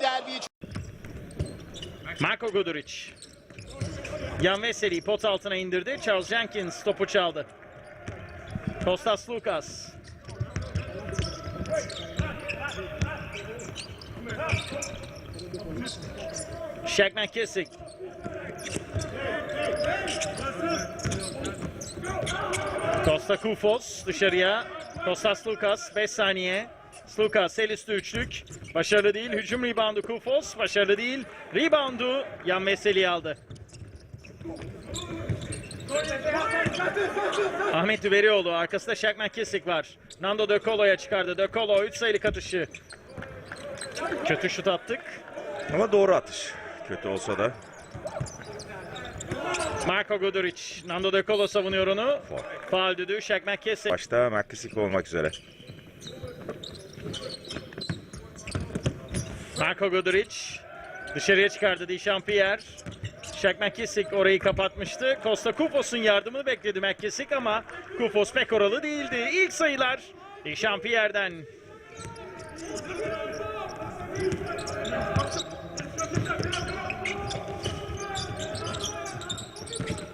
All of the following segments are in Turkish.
derbiyi Marco Guduric. Jan Veseli pot altına indirdi. Charles Jenkins topu çaldı. Kostas Lukas. Shaq McKissick. Costa Kufos dışarıya. Kostas Lukas 5 saniye. Lukas el üstü üçlük. Başarılı değil. Hücum reboundu Kufos. Başarılı değil. Reboundu Yan Meseli aldı. Ahmet Düverioğlu arkasında Shaq McKissick var. Nando De Colo'ya çıkardı. De Colo 3 sayılık atışı. Kötü şut attık. Ama doğru atış. Kötü olsa da. Marco Guduric. Nando De Colo savunuyor onu. Faul. Düdüğü Shaq McKissick. Başta McKissick olmak üzere. Marco Guduric dışarıya çıkardı Dişampierre. Shaq McKissick orayı kapatmıştı. Costa Kufos'un yardımını bekledi McKissick ama Kufos pek oralı değildi. İlk sayılar Dişampierre'den.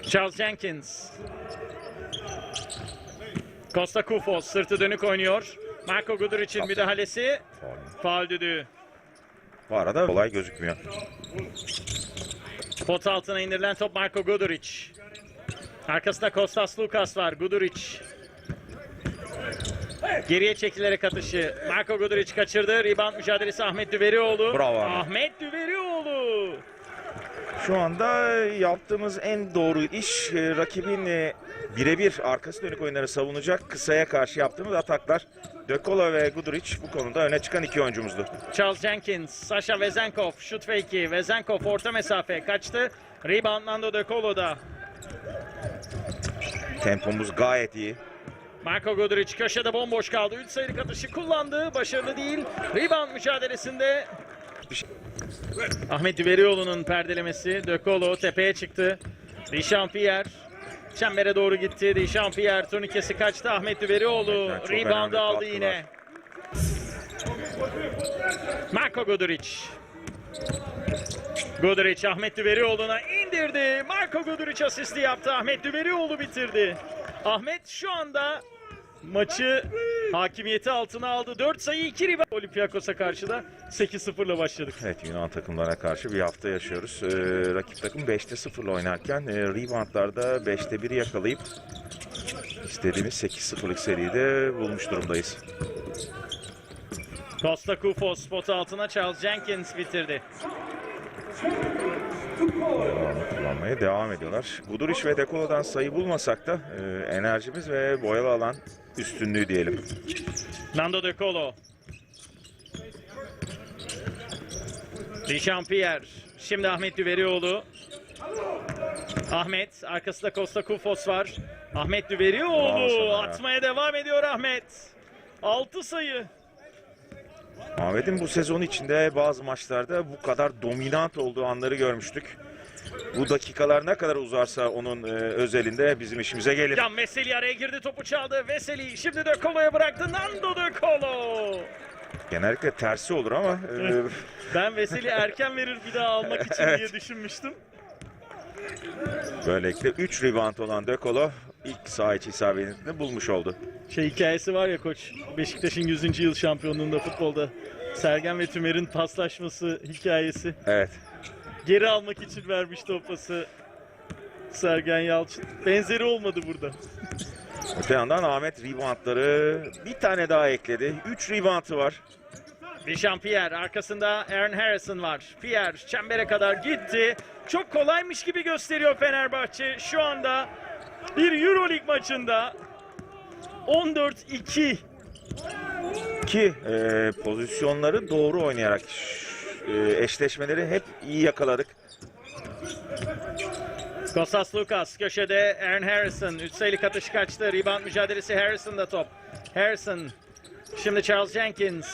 Charles Jenkins. Costa Kufos sırtı dönük oynuyor. Marco Guduric'in müdahalesi. Faul. Düdüğü. Bu arada olay gözükmüyor. Pot altına indirilen top Marco Guduric. Arkasında Kostas Lukas var. Guduric. Geriye çekilerek atışı. Marco Guduric kaçırdı. Rebound mücadelesi Ahmet Düverioğlu. Bravo Ahmet. Ahmet Düverioğlu. Şu anda yaptığımız en doğru iş e, rakibin e, birebir arkası dönük oyunları savunacak kısaya karşı yaptığımız ataklar. De Colo ve Guduric bu konuda öne çıkan iki oyuncumuzdu. Charles Jenkins, Sasha Vezenkov, şut fake'i. Vezenkov orta mesafe kaçtı. Rebound Nando De Colo'da. Tempomuz gayet iyi. Marco Guduric köşede bomboş kaldı. 3 sayılık atışı kullandı. Başarılı değil. Rebound mücadelesinde Ahmet Düverioğlu'nun perdelemesi. De Colo tepeye çıktı. Dişampierre çembere doğru gitti. Dişampierre turnikesi kaçtı. Ahmet Düverioğlu reboundu aldı yine. Marco Guduric. Guduric Ahmet Düverioğlu'na indirdi. Marco Guduric asisti yaptı. Ahmet Düverioğlu bitirdi. Ahmet şu anda maçı hakimiyeti altına aldı. 4 sayı 2 rebound. Olympiakos'a karşı da 8-0'la başladık. Evet Yunan takımlarına karşı bir hafta yaşıyoruz. Ee, rakip takım 5'te 0'la oynarken e, reboundlarda 5'te 1 yakalayıp istediğimiz 8-0'lık seride bulmuş durumdayız. Costa Kufos spot altına Charles Jenkins bitirdi. Devamlı kullanmaya devam ediyorlar. Guduric ve Dekolo'dan sayı bulmasak da e, enerjimiz ve boyalı alan üstünlüğü diyelim. Nando De Colo. Dişampierre. Şimdi Ahmet Düverioğlu. Ahmet. Arkasında Costa Kufos var. Ahmet Düverioğlu. Atmaya devam ediyor Ahmet. 6 sayı. Ahmet'in bu sezon içinde bazı maçlarda bu kadar dominant olduğu anları görmüştük. Bu dakikalar ne kadar uzarsa onun e, özelinde bizim işimize gelir. Can Veseli araya girdi topu çaldı. Veseli şimdi De Colo'ya bıraktı. Nando De Colo. Genellikle tersi olur ama e, Ben Veseli erken verir bir daha almak için Evet. diye düşünmüştüm. böylelikle 3 rebound olan De Colo ilk saha içi isabetini bulmuş oldu. Şey hikayesi var ya koç. Beşiktaş'ın 100. yıl şampiyonluğunda futbolda. Sergen ve Tümer'in paslaşması hikayesi. Evet. Geri almak için vermişti o pası. Sergen Yalçın. Benzeri olmadı burada. Öte yandan Ahmet reboundları bir tane daha ekledi. 3 reboundı var. Dişampierre arkasında Aaron Harrison var. Pierre çembere kadar gitti. Çok kolaymış gibi gösteriyor Fenerbahçe. Şu anda bir Euroleague maçında 14-2 Ki e, pozisyonları doğru oynayarak e, eşleşmeleri hep iyi yakaladık. Kostas Lucas köşede Aaron Harrison. 3 sayılık atış kaçtı. Rebound mücadelesi Harrison'da top. Harrison. Şimdi Charles Jenkins.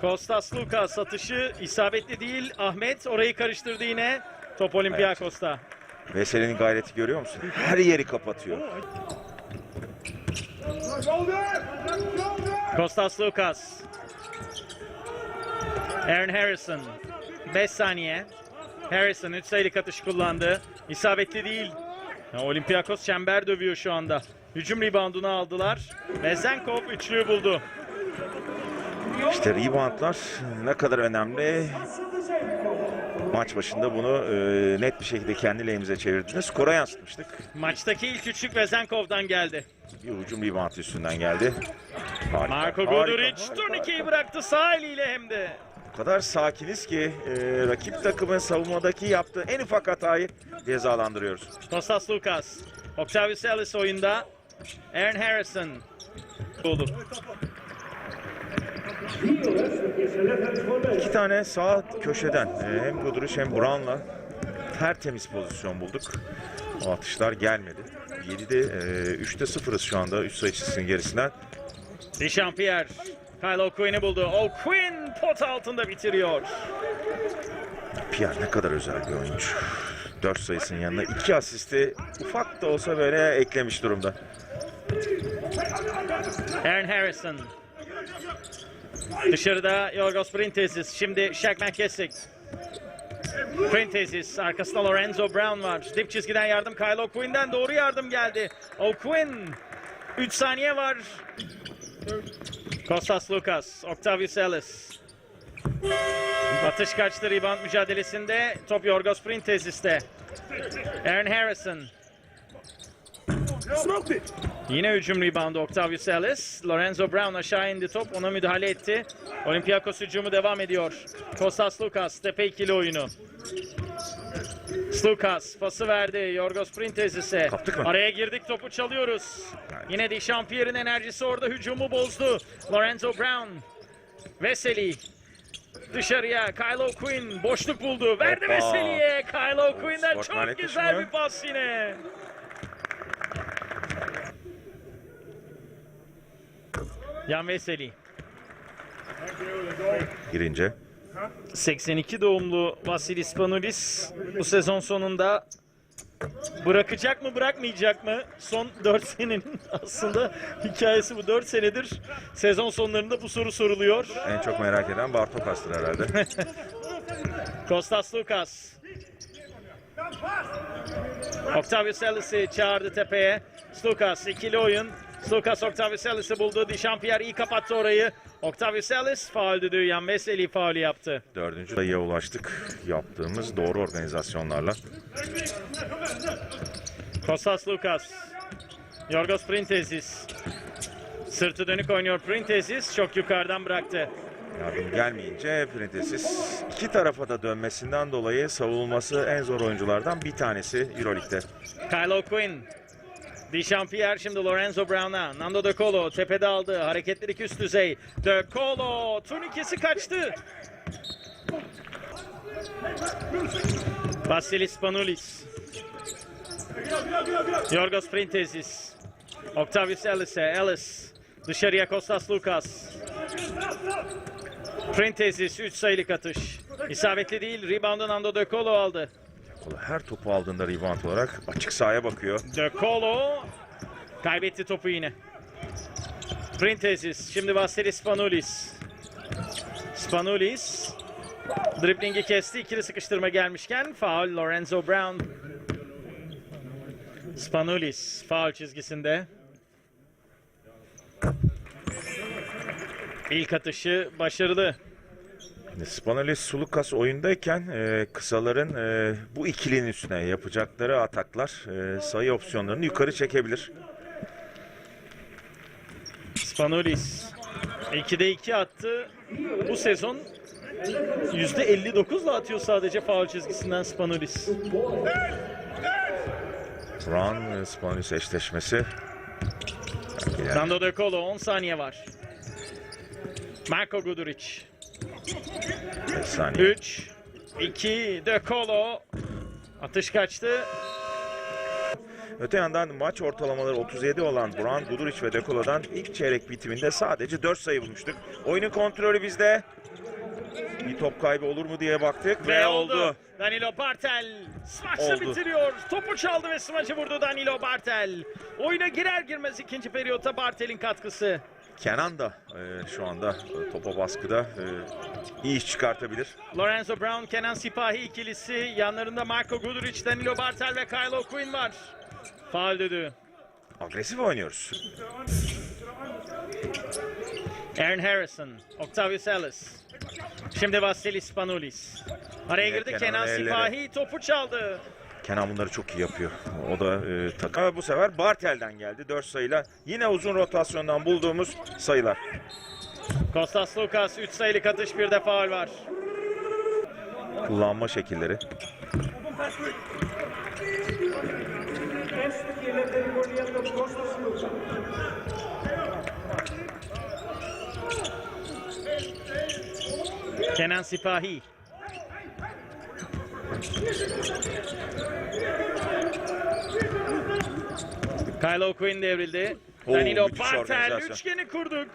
Kostas Lucas atışı isabetli değil. Ahmet orayı karıştırdı yine. Top Olympiakos'ta. Veseli'nin gayreti görüyor musun? Her yeri kapatıyor. Kostas Lucas. Aaron Harrison 5 saniye. Harrison 3 sayılık atış kullandı. İsabetli değil. Olympiakos çember dövüyor şu anda. Hücum reboundunu aldılar. Vezenkov üçlüyü buldu. İşte reboundlar ne kadar önemli. Maç başında bunu e, net bir şekilde kendi lehimize çevirdiniz. Skora yansıtmıştık. Maçtaki ilk üçlük Vezenkov'dan geldi. Bir hücum rebound üstünden geldi. Harika, Marko Guduric turnikeyi bıraktı sağ eliyle hem de. O kadar sakiniz ki e, rakip takımın savunmadaki yaptığı en ufak hatayı cezalandırıyoruz. Kostas Lukas. Octavius Ellis oyunda. Aaron Harrison. Oldu. İki tane sağ köşeden e, hem Guduric hem Brown'la tertemiz pozisyon bulduk. O atışlar gelmedi. 7'de e, 3'te 0'ız şu anda 3 sayı çizgisinin gerisinden. Dechampierre. Kyle O'Quinn'i buldu. O'Quinn pot altında bitiriyor. Pierre ne kadar özel bir oyuncu. 4 sayısının yanına 2 asisti ufak da olsa böyle eklemiş durumda. Aaron Harrison. Dışarıda Yorgos Printezis. Şimdi Shaq McKessick. Printezis. Arkasında Lorenzo Brown var. Dip çizgiden yardım Kyle O'Quinn'den doğru yardım geldi. O'Quinn. 3 saniye var. Kostas Lukas. Octavius Ellis. Atış kaçtı rebound mücadelesinde. Top Yorgos Printezis'te. Aaron Harrison. Yine hücum reboundu Octavius Ellis. Lorenzo Brown aşağı indi top. Ona müdahale etti. Olympiakos hücumu devam ediyor. Kostas Lukas tepe ikili oyunu. Slukas pası verdi. Yorgos Printezis'e. Kaptık mı? Araya girdik topu çalıyoruz. Yine Dechampierre'in enerjisi orada hücumu bozdu. Lorenzo Brown. Veseli. Dışarıya Kyle O'Quinn boşluk buldu. Verdi. Veseli'ye. Kyle O'Quinn'den çok güzel bir pas yine. Yan Veseli. Girince 82 doğumlu Vasilis Panoulis bu sezon sonunda bırakacak mı bırakmayacak mı? Son 4 senenin aslında hikayesi bu. 4 senedir sezon sonlarında bu soru soruluyor. en çok merak eden Bartokas'tır herhalde. Kostas Lukas. Octavius Ellis'i çağırdı tepeye. Lukas ikili oyun. Lukas Octavius Ellis'i buldu. Dechampierre iyi kapattı orayı. Octavius Ellis faul düdüğü yan Veseli faulü yaptı. Dördüncü sayıya ulaştık yaptığımız doğru organizasyonlarla. Kostas Lukas. Yorgos Printezis. Sırtı dönük oynuyor Printezis. Çok yukarıdan bıraktı. Yardım gelmeyince Printezis iki tarafa da dönmesinden dolayı savunulması en zor oyunculardan bir tanesi Euroleague'de. Kyle O'Quinn. Dechampierre şimdi Lorenzo Brown'a. Nando De Colo tepede aldı. Hareketlilik üst düzey. De Colo turnikesi kaçtı. Vasilis Panoulis. Yorgos Printezis. Octavius Ellis'e. Ellis. Dışarıya Kostas Lukas. Printezis 3 sayılık atış. İsabetli değil. Rebound'u Nando De Colo aldı. Her topu aldığında rebound olarak açık sahaya bakıyor. De Colo kaybetti topu yine. Printezis. Şimdi Vasilis Spanoulis. Spanoulis driblingi kesti. İkili sıkıştırma gelmişken faul Lorenzo Brown. Spanoulis faul çizgisinde. İlk atışı başarılı. Spanolis Sulukas oyundayken e, kısaların e, bu ikilinin üstüne yapacakları ataklar e, sayı opsiyonlarını yukarı çekebilir. Spanoulis 2'de 2 attı. Bu sezon %59'la atıyor sadece faul çizgisinden Spanoulis. Brown e, Spanolis eşleşmesi. Nando De Colo 10 saniye var. Marko Guduric beş saniye. 3 2 De Colo atış kaçtı. Öte yandan maç ortalamaları 37 olan Brown, Guduric ve Dekolo'dan ilk çeyrek bitiminde sadece 4 sayı bulmuştuk. Oyunun kontrolü bizde. Bir top kaybı olur mu diye baktık ve, oldu. Danilo Bartel smaçla Oldu. bitiriyor. Topu çaldı ve smaçı vurdu Danilo Bartel. Oyuna girer girmez ikinci periyotta Bartel'in katkısı. Kenan da e, şu anda e, topa baskıda e, iyi iş çıkartabilir. Lorenzo Brown, Kenan Sipahi ikilisi. Yanlarında Marco Guduric, Danilo Bartel ve Kyle O'Quinn var. Faul düdüğü. Agresif oynuyoruz. Aaron Harrison, Octavius Ellis. Şimdi Vasilis Spanoulis. Araya girdi Kenan elleri. Sipahi topu çaldı. Kenan bunları çok iyi yapıyor. O da e, takım. Ama Bu sefer Bartel'den geldi 4 sayıyla. Yine uzun rotasyondan bulduğumuz sayılar. Kostas Lukas 3 sayılık atış bir de faul var. Kullanma şekilleri. Kenan Sipahi. Kyle O'Quinn devrildi. Oo, Danilo Bartel üçgeni kurduk.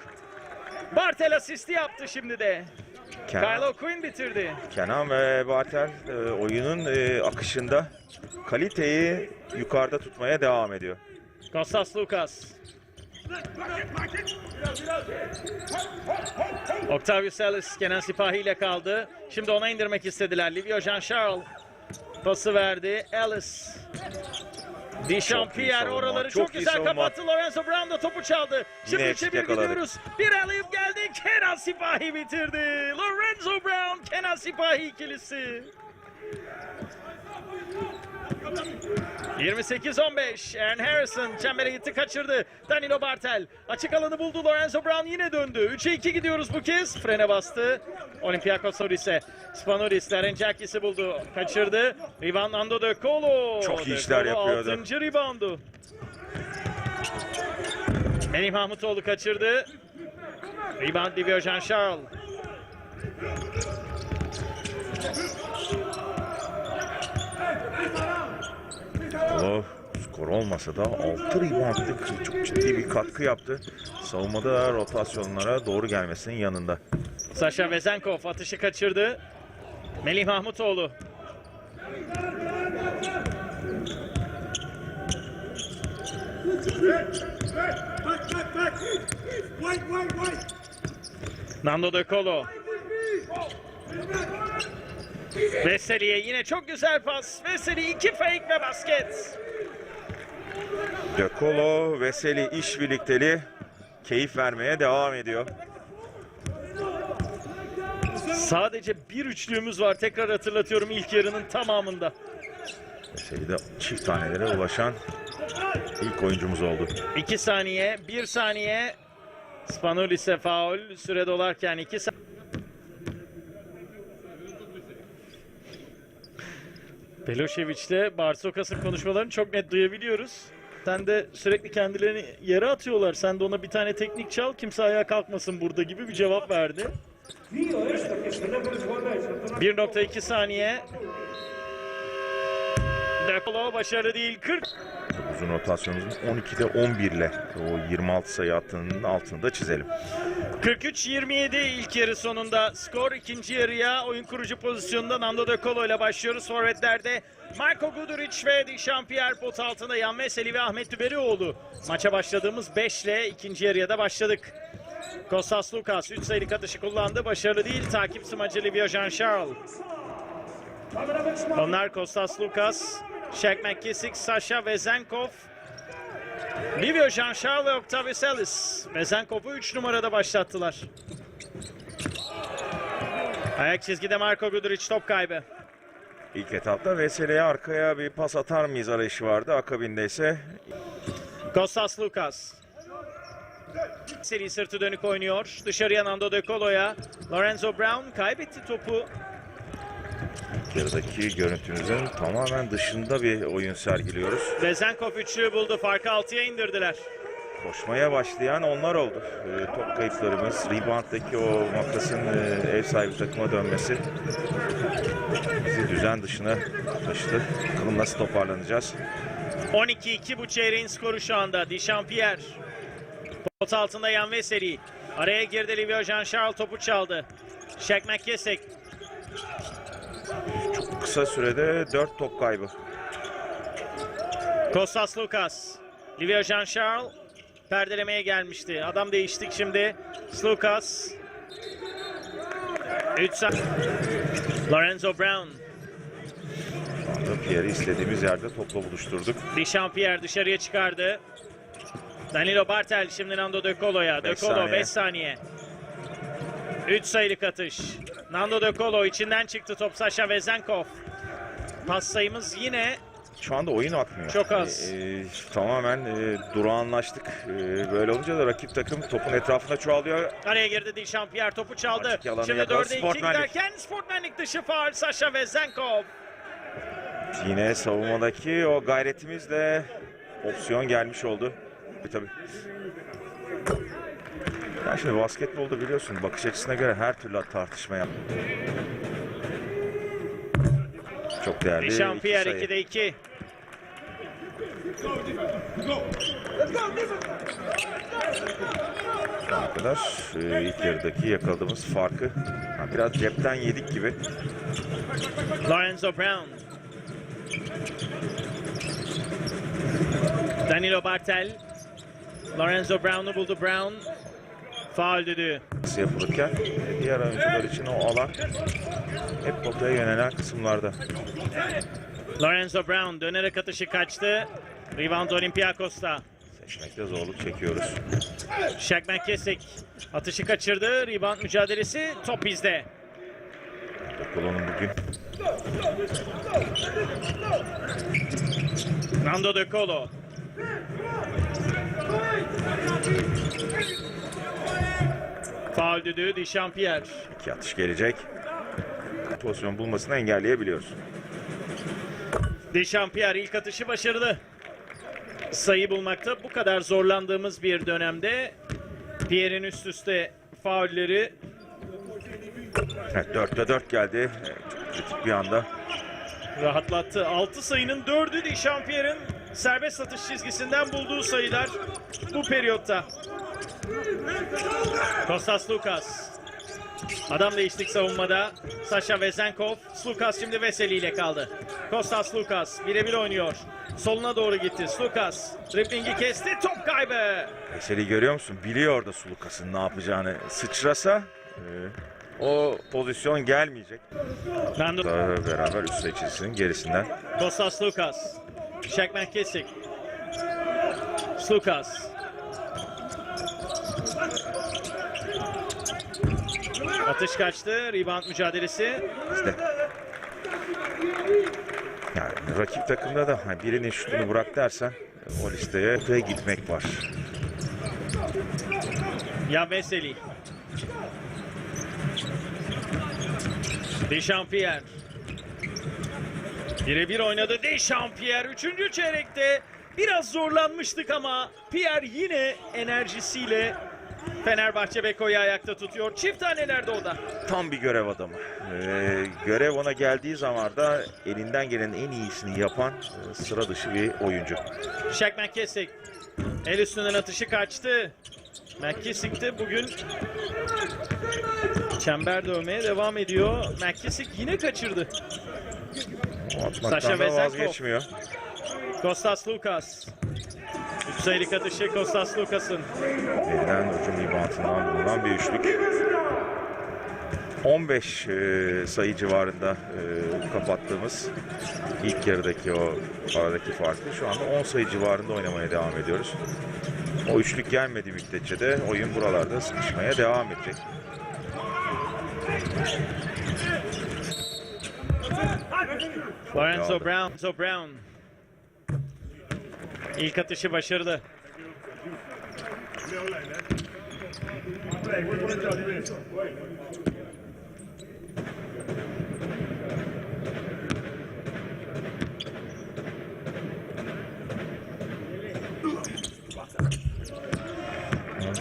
Bartel asisti yaptı şimdi de. Kenan, O'Quinn bitirdi. Kenan ve Bartel e, oyunun e, akışında kaliteyi yukarıda tutmaya devam ediyor. Kostas Lukas. Octavius Ellis Kenan Sipahi ile kaldı. Şimdi ona indirmek istediler. Livio Jean-Charles pası verdi. Ellis. Savunma, oraları çok çok, güzel kapattı. Lorenzo Brown da topu çaldı. Şimdi Yine 3'e eksik 1 yakaladı. gidiyoruz. Bir alayıp geldi. Kenan Sipahi bitirdi. Lorenzo Brown, Kenan Sipahi ikilisi. 28-15. Aaron Harrison çembere gitti kaçırdı. Danilo Bartel açık alanı buldu. Lorenzo Brown yine döndü. 3'e 2 gidiyoruz bu kez. Frene bastı. Olympiakos Soris'e. Spanulis Larençakis'i buldu. Kaçırdı. Rebound Nando De Colo. Çok iyi işler yapıyordu. 6. reboundu. Melih Mahmutoğlu kaçırdı. Rebound Livio Jean-Charles. O skor olmasa da 6 reboundlık çok ciddi bir katkı yaptı. Savunmada rotasyonlara doğru gelmesinin yanında. Sasha Vezenkov atışı kaçırdı. Melih Mahmutoğlu. Nando De Colo. Veseli'ye yine çok güzel pas. Veseli iki fake ve basket. De Colo, Veseli iş birlikteliği keyif vermeye devam ediyor. Sadece bir üçlüğümüz var. Tekrar hatırlatıyorum ilk yarının tamamında. Veseli de çift tanelere ulaşan ilk oyuncumuz oldu. 2 saniye, 1 saniye. Spanulis'e faul. Süre dolarken 2 saniye. Beloşeviç'le Barsokas'ın konuşmalarını çok net duyabiliyoruz. Sen de sürekli kendilerini yere atıyorlar. Sen de ona bir tane teknik çal kimse ayağa kalkmasın burada gibi bir cevap verdi. 1.2 saniye. Dekolo başarılı değil. 40 Uzun rotasyonumuzun 12'de 11 ile o 26 sayı attığının altını da çizelim. 43-27 ilk yarı sonunda skor ikinci yarıya oyun kurucu pozisyonunda Nando De Colo ile başlıyoruz. Forvetlerde Marco Guduric ve Dichampierre pot altında Yan Veseli ve Ahmet Düberioğlu. Maça başladığımız 5 ile ikinci yarıya da başladık. Kostas Lukas 3 sayılık atışı kullandı. Başarılı değil. Takip smacı Livio Jean-Charles. Onlar Kostas Lukas, Shaq McKissick, Sasha Vezenkov, Livio Jean-Charles ve Octavius Ellis. Vezenkov'u 3 numarada başlattılar. Ayak çizgide Marco Guduric top kaybı. İlk etapta Veseli'ye arkaya bir pas atar mıyız arayışı vardı. Akabinde ise Kostas Lukas. Seri sırtı dönük oynuyor. Dışarıya Nando De Colo'ya. Lorenzo Brown kaybetti topu. Yarıdaki görüntümüzün tamamen dışında bir oyun sergiliyoruz. Vezenkov üçlüğü buldu. Farkı 6'ya indirdiler. Koşmaya başlayan onlar oldu. Ee, top kayıplarımız, rebounddaki o makasın e, ev sahibi takıma dönmesi bizi düzen dışına taşıdı. Bakalım nasıl toparlanacağız. 12-2 bu çeyreğin skoru şu anda. Dichampierre. Pot altında Yan Veseli. Araya girdi Livio Jean-Charles topu çaldı. Shaq McKissick. Kısa sürede 4 top kaybı. Kostas Lukas. Livio Jean-Charles. perdelemeye gelmişti. Adam değiştik şimdi. Slukas. 3 Lorenzo Brown. Pierre'i istediğimiz yerde topla buluşturduk. Dechampierre dışarıya çıkardı. Danilo Bartel şimdi Nando De Colo'ya. De Colo saniye. 5 saniye. 3 sayılık atış. Nando De Colo içinden çıktı top Sasha Vezenkov. Pas sayımız yine Şu anda oyun akmıyor. Çok az. Ee, tamamen e, durağanlaştık. Ee, böyle olunca da rakip takım topun etrafında çoğalıyor. araya girdi Dechampierre topu çaldı. Artık yalanı Şimdi yakaladı. 4'e 2 Sportmenlik. giderken sportmenlik dışı faul Sasha Vezenkov. Yine savunmadaki o gayretimizle opsiyon gelmiş oldu. E, tabii. Ya şimdi basketbolda biliyorsun bakış açısına göre her türlü tartışma yap. Çok değerli sayı. 2'de 2. Şu ana kadar e, ilk yarıdaki yakaladığımız farkı ha, biraz cepten yedik gibi. Lorenzo Brown. Danilo Bartel. Lorenzo Brown'u buldu Brown. Faul düdüğü. Yapılırken e, diğer oyuncular için o alan hep potaya yönelen kısımlarda. Lorenzo Brown dönerek atışı kaçtı. Rebound Olympiakos'ta. Seçmekte zorluk çekiyoruz. Shaq McKissick atışı kaçırdı. Rebound mücadelesi top bizde. Kolonun bugün Nando De Colo. Faul düdüğü Dechampierre. iki atış gelecek. Pozisyon bulmasını engelleyebiliyoruz. Dechampierre ilk atışı başarılı. Sayı bulmakta bu kadar zorlandığımız bir dönemde Pierre'in üst üste faulleri Evet 4'te 4 geldi. Çok bir anda. rahatlattı. 6 sayının 4'ü Dechampierre'in serbest atış çizgisinden bulduğu sayılar bu periyotta. Kostas Lukas. Adam değiştik savunmada. Sasha Vezenkov. Slukas şimdi Veseli ile kaldı. Kostas Lukas birebir oynuyor. Soluna doğru gitti. Slukas driblingi kesti. Top kaybı. Eseri görüyor musun? Biliyor da Sulukas'ın ne yapacağını. Sıçrasa e, o pozisyon gelmeyecek. Daha beraber üst sayı çizgisinin gerisinden. Kostas Lukas. Shaq McKissick. Slukas. Atış kaçtı. Rebound mücadelesi. İşte. Yani rakip takımda da hani birinin şutunu bırak dersen o listeye ortaya gitmek var. Ya Veseli. Dechampierre. Birebir oynadı Dechampierre. Üçüncü çeyrekte biraz zorlanmıştık ama Pierre yine enerjisiyle Fenerbahçe Beko'yu ayakta tutuyor. Çift tanelerde o da. Tam bir görev adamı. Ee, görev ona geldiği zaman da elinden gelenin en iyisini yapan e, sıra dışı bir oyuncu. Shaq McKissick. El üstünden atışı kaçtı. McKissick de bugün çember dövmeye devam ediyor. McKissick yine kaçırdı. O Sasha atmaktan da Vezenkov. vazgeçmiyor. Kostas Lukas. Üç sayılık atışı Kostas Lukas'ın. Verilen hücum ribantından bulunan bir üçlük. 15 e, sayı civarında e, kapattığımız ilk yarıdaki o aradaki farkı şu anda 10 sayı civarında oynamaya devam ediyoruz. O üçlük gelmedi müddetçe de oyun buralarda sıkışmaya devam edecek. Lorenzo. Brown. Lorenzo Brown. İlk atışı başarılı.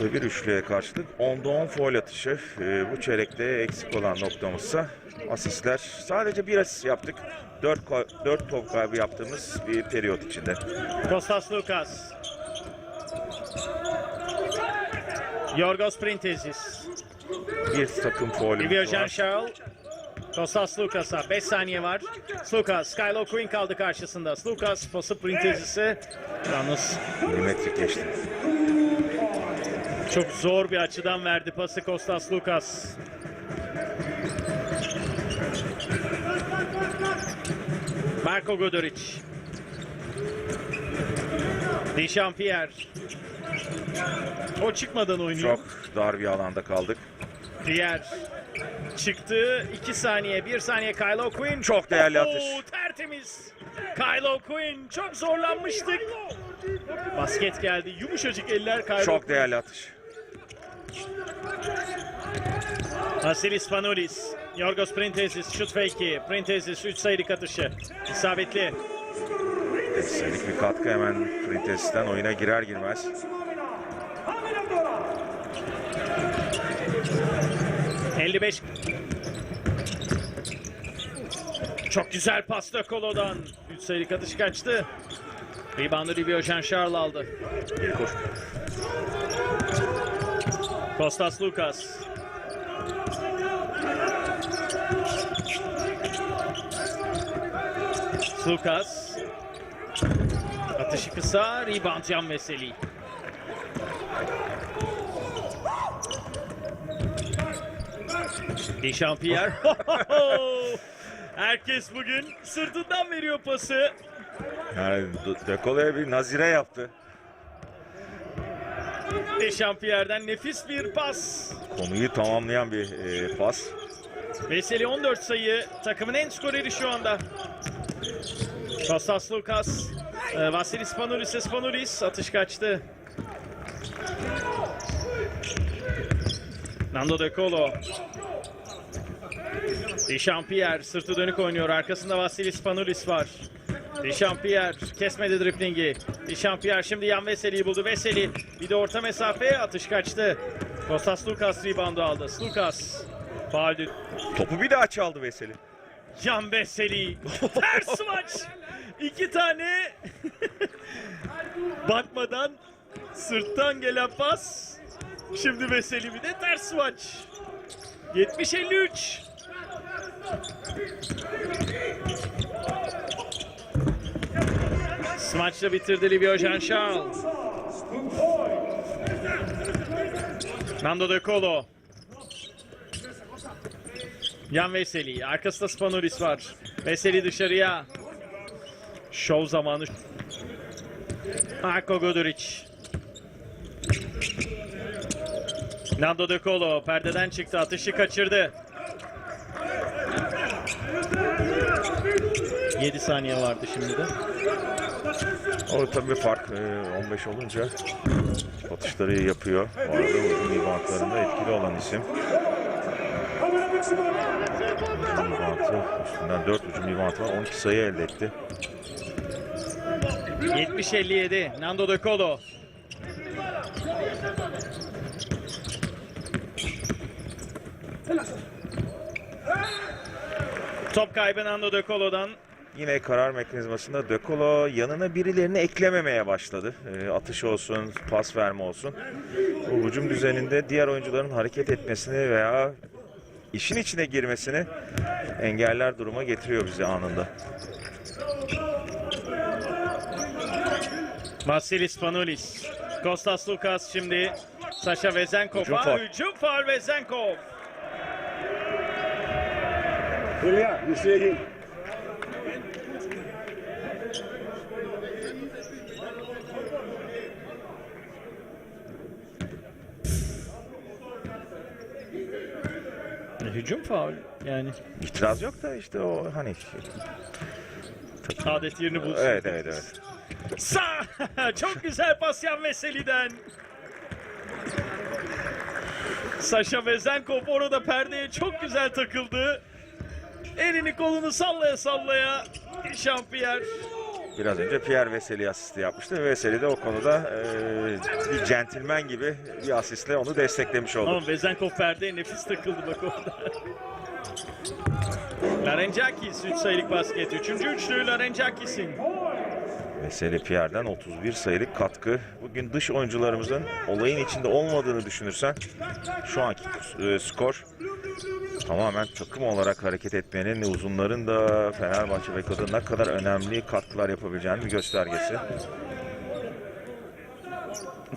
Onda bir üçlüye karşılık 10'da 10 foul atışı. E, bu çeyrekte eksik olan noktamızsa asistler. Sadece bir asist yaptık. 4, 4 top kaybı yaptığımız bir periyot içinde. Kostas Lukas. Yorgos Printezis. Bir takım Livio var. Jean-Charles. Kostas Lukas'a 5 saniye var. Slukas, Skylo Quinn kaldı karşısında. Slukas, pası Printezis'e. Yalnız Milimetrik geçti. Çok zor bir açıdan verdi pası Kostas Lukas. Marko Guduric. Dechampierre. O çıkmadan oynuyor. Çok dar bir alanda kaldık. Diğer çıktı. 2 saniye, 1 saniye Kylo Quinn. Çok değerli Oo, atış. tertemiz. Kylo Quinn çok zorlanmıştık. Basket geldi. Yumuşacık eller Kylo. Çok değerli atış. Vasilis Panoulis. Yorgos Printezis şut fake'i. Printezis 3 sayılık atışı. İsabetli. Sayılık bir katkı hemen Printes'ten oyuna girer girmez. ...55... Çok güzel pas Kolo'dan. 3 sayılık atış kaçtı. Reboundu Ribio Jean Charles aldı. Kostas Lukas. Lukas. Atışı kısa. Rebound Can Veseli. Dechampierre. Herkes bugün sırtından veriyor pası. Yani De- De Colo'ya bir nazire yaptı. Dechampierre'den nefis bir pas. Konuyu tamamlayan bir e, pas. Veseli 14 sayı. Takımın en skoreri şu anda. Kostas Lukas. E, Vasilis Spanoulis Spanoulis. Atış kaçtı. Nando De Colo. Dechampierre sırtı dönük oynuyor. Arkasında Vasilis Spanoulis var. Dechampierre kesmedi driplingi. Dechampierre şimdi yan Veseli'yi buldu. Veseli bir de orta mesafeye atış kaçtı. Kostas Lukas reboundu aldı. Lukas. Faul Topu bir daha çaldı Veseli. Can Veseli. Ters maç. İki tane bakmadan sırttan gelen pas. Şimdi Veseli bir de ters maç. 70-53. Smaçla bitirdi Livio Charles. Nando De Colo. Yan Veseli. Arkasında Spanulis var. Veseli dışarıya. Şov zamanı. Marko Guduric. Nando De Colo perdeden çıktı. Atışı kaçırdı. 7 saniye vardı şimdi de. O tabii fark e, 15 olunca atışları yapıyor. Bu arada etkili olan isim. Reboundı üstünden 4 hücum rebound var. 12 sayı elde etti. 70-57. Nando De Colo. Top kaybı Nando De Colo'dan. Yine karar mekanizmasında De Colo yanına birilerini eklememeye başladı. E, atış olsun, pas verme olsun. Bu hücum düzeninde diğer oyuncuların hareket etmesini veya işin içine girmesini engeller duruma getiriyor bizi anında. Vasilis Panoulis. Kostas Lukas şimdi Sasha Hücum Vezenkov'a faul. hücum faul Vezenkov. Ilya, you Hücum faul yani İtiraz yok da işte o hani adet yerini bulsun. evet evet evet. Sağ! Çok güzel pas Yan Veseli'den. Sasha Vezenkov orada perdeye çok güzel takıldı. Elini kolunu sallaya sallaya Şampiyerre. Biraz önce Pierre Veseli asisti yapmıştı. Veseli de o konuda e, bir centilmen gibi bir asistle onu desteklemiş oldu. Ama Vezenkov perdeye nefis takıldı bak orada. Larenjakis 3 sayılık basket. Üçüncü üçlüğü Larenjakis'in. Veseli Pierre'den 31 sayılık katkı. Bugün dış oyuncularımızın olayın içinde olmadığını düşünürsen şu anki e, skor tamamen takım olarak hareket etmenin uzunların da Fenerbahçe ve kadın ne kadar önemli katkılar yapabileceğinin bir göstergesi.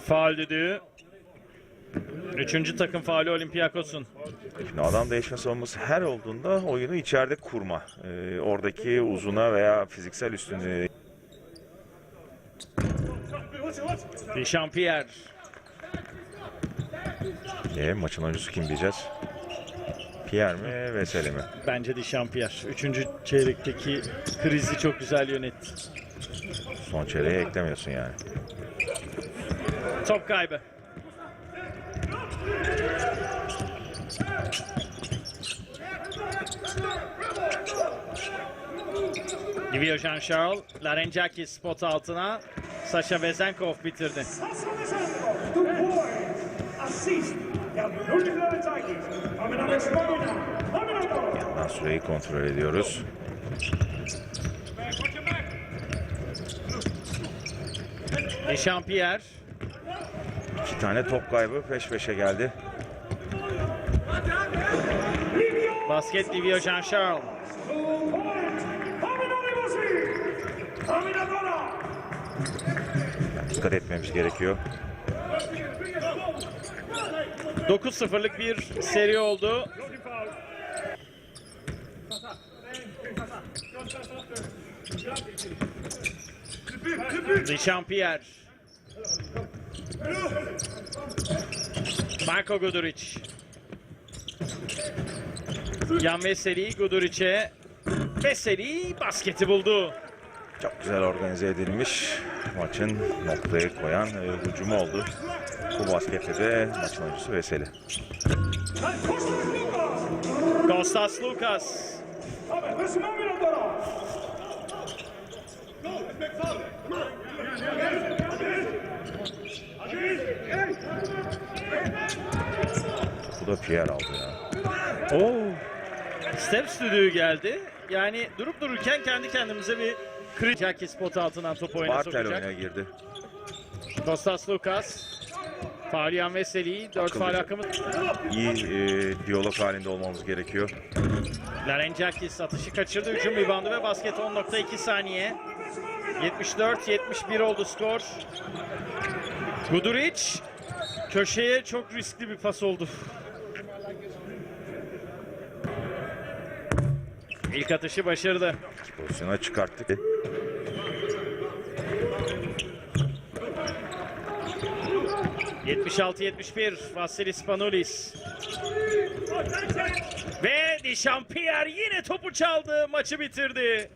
Faul düdüğü. Üçüncü takım faali Olympiakos'un. Şimdi adam değişme savunması her olduğunda oyunu içeride kurma. Ee, oradaki uzuna veya fiziksel üstünlüğü Dechampierre. E, maçın oyuncusu kim diyeceğiz? Pierre mi, Veseli mi? Bence Dechampierre. Üçüncü çeyrekteki krizi çok güzel yönetti. Son çeyreğe eklemiyorsun yani. Top kaybı. Livio Jean-Charles, Larenjakis spot altına. Sasha Vezenkov bitirdi. Süreyi kontrol ediyoruz. Dechampierre. İki tane top kaybı peş peşe geldi. Basket Livio og Gunnar. Dikkat etmemiz gerekiyor. 9-0'lık bir seri oldu. Dechampierre. Marko Guduric. Yan Veseli Guduric'e. Veseli basketi buldu. Çok güzel organize edilmiş. Maçın noktayı koyan e, hücumu oldu. Bu baskette de maçın oyuncusu Veseli. Kostas Lukas. Bu da Pierre aldı ya. Oo. Steps düdüğü geldi. Yani durup dururken kendi kendimize bir. Jackie spot altından top oyuna Bartel sokacak. oyuna girdi. Kostas Lukas. Faaliyan Veseli. 4 Akıllıca. faal hakkımı. İyi e, diyalog halinde olmamız gerekiyor. Larenjakis atışı kaçırdı. Hücum reboundu ve basket 10.2 saniye. 74-71 oldu skor. Guduric köşeye çok riskli bir pas oldu. İlk atışı başardı. Pozisyona çıkarttık. 76-71 Vasilis Panoulis. Ve Dechampierre yine topu çaldı, maçı bitirdi.